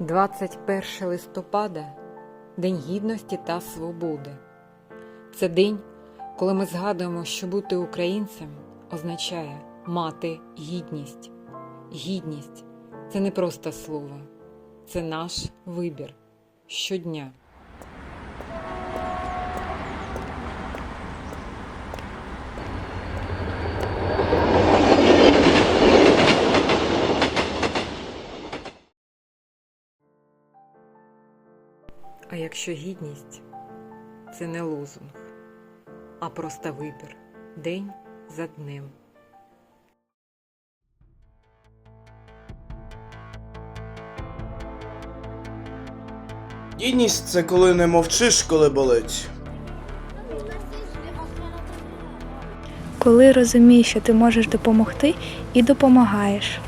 21 листопада День Гідності та Свободи. Це день, коли ми згадуємо, що бути українцем означає мати гідність. Гідність це не просто слово, це наш вибір щодня. А якщо гідність це не лозунг, а просто вибір день за днем. Гідність це коли не мовчиш, коли болить. коли розумієш, що ти можеш допомогти і допомагаєш.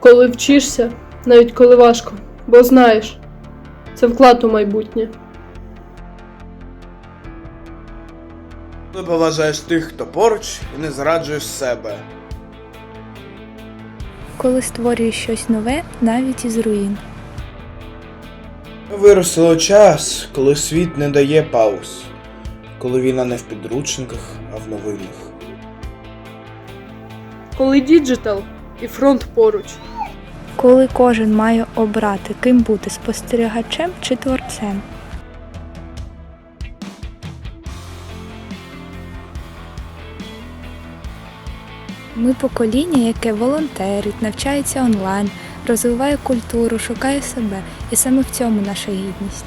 Коли вчишся, навіть коли важко, бо знаєш, це вклад у майбутнє. Коли поважаєш тих, хто поруч, і не зраджуєш себе. Коли створюєш щось нове навіть із руїн. Ми виростили час, коли світ не дає пауз, коли війна не в підручниках, а в новинах. Коли діджитал і фронт поруч. Коли кожен має обрати, ким бути спостерігачем чи творцем. Ми покоління, яке волонтерить, навчається онлайн, розвиває культуру, шукає себе, і саме в цьому наша гідність.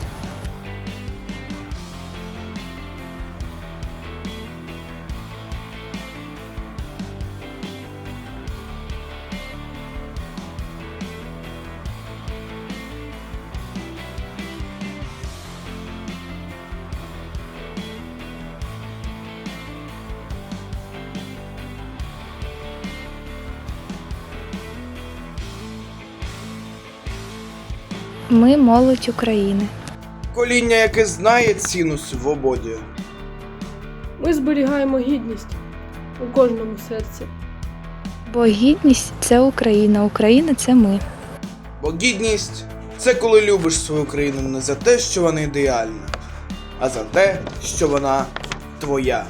Ми молодь України. Коління, яке знає ціну свободі. Ми зберігаємо гідність у кожному серці. Бо гідність це Україна, Україна це ми. Бо гідність це коли любиш свою країну не за те, що вона ідеальна, а за те, що вона твоя.